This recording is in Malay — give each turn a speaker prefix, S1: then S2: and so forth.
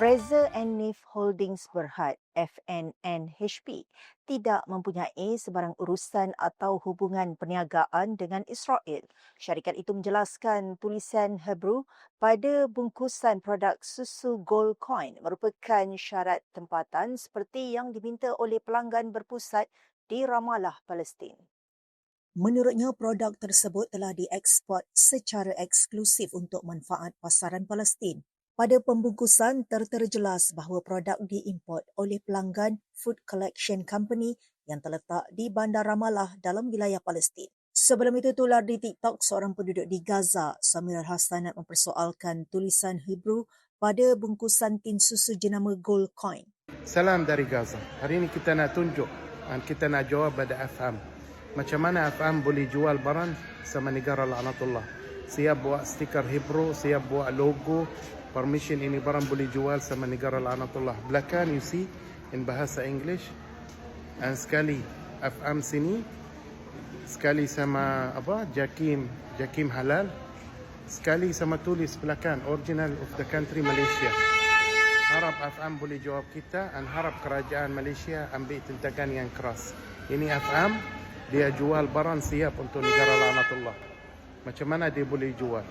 S1: Fraser and Neff Holdings Berhad FNNHP tidak mempunyai sebarang urusan atau hubungan perniagaan dengan Israel. Syarikat itu menjelaskan tulisan Hebrew pada bungkusan produk susu Gold Coin merupakan syarat tempatan seperti yang diminta oleh pelanggan berpusat di Ramallah, Palestin. Menurutnya, produk tersebut telah dieksport secara eksklusif untuk manfaat pasaran Palestin. Pada pembungkusan tertera jelas bahawa produk diimport oleh pelanggan Food Collection Company yang terletak di Bandar Ramallah dalam wilayah Palestin. Sebelum itu tular di TikTok seorang penduduk di Gaza, Samir Al-Hasanat mempersoalkan tulisan Hebrew pada bungkusan tin susu jenama Gold Coin.
S2: Salam dari Gaza. Hari ini kita nak tunjuk dan kita nak jawab pada Afham. Macam mana Afham boleh jual barang sama negara laknatullah. Siap buat stiker Hebrew, siap buat logo, permission ini barang boleh jual sama negara laknatullah. Belakang you see in bahasa English and sekali Afham sini sekali sama apa Jakim Jakim halal sekali sama tulis belakang original of the country Malaysia. Harap Afam boleh jawab kita dan harap kerajaan Malaysia ambil tindakan yang keras. Ini Afam, dia jual barang siap untuk negara laknatullah. Macam mana dia boleh jual?